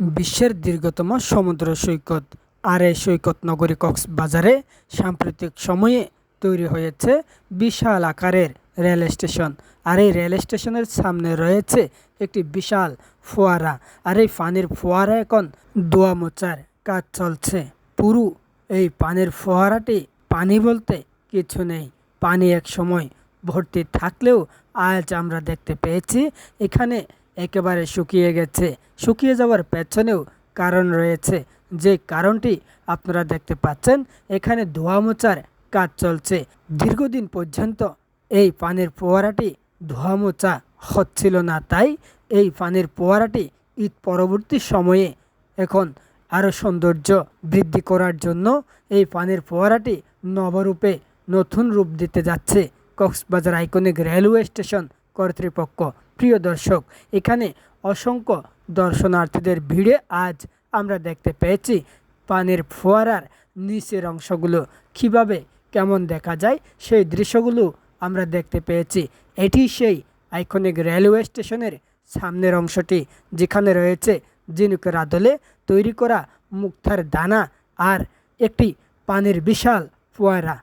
বিশ্বের দীর্ঘতম সমুদ্র সৈকত আর এই সৈকত নগরী কক্সবাজারে সাম্প্রতিক সময়ে তৈরি হয়েছে বিশাল আকারের রেল স্টেশন। আর এই রেল স্টেশনের সামনে রয়েছে একটি বিশাল ফোয়ারা। আর এই পানির ফোয়ারা এখন দোয়া মোচার কাজ চলছে। পুরো, এই পানির ফোয়ারাটি পানি বলতে কিছু নেই। পানি এক সময় ভর্তি থাকলেও আজ আমরা দেখতে পেয়েছি, এখানে একেবারে শুকিয়ে গেছে। শুকিয়ে যাওয়ার পেছনেও কারণ রয়েছে। যে কারণটি আপনারা দেখতে পাচ্ছেন, এখানে ধোয়া মোচার কাজ চলছে। দীর্ঘদিন পর্যন্ত এই পানির ফোয়ারাটি ধোয়া মোচা হচ্ছিল না, তাই এই পানির ফোয়ারাটি ঈদ পরবর্তী সময়ে এখন আরও সৌন্দর্য বৃদ্ধি করার জন্য এই পানির ফোয়ারাটি নবরূপে নতুন রূপ দিতে যাচ্ছে। কক্সবাজার আইকনিক রেলওয়ে স্টেশন কর্তৃপক্ষ। প্রিয় দর্শক, এখানে অসংখ্য দর্শনার্থীদের ভিড়ে আজ আমরা দেখতে পেয়েছি পানির ফোয়ারার নিচের অংশগুলো। কীভাবে, কেমন দেখা যায়, সেই দৃশ্যগুলো আমরা দেখতে পেয়েছি। এটি সেই আইকনিক রেলওয়ে স্টেশনের সামনের অংশটি, যেখানে রয়েছে ঝিনুকের আদলে তৈরি করা মুক্তার দানা আর একটি পানির বিশাল ফোয়ারা।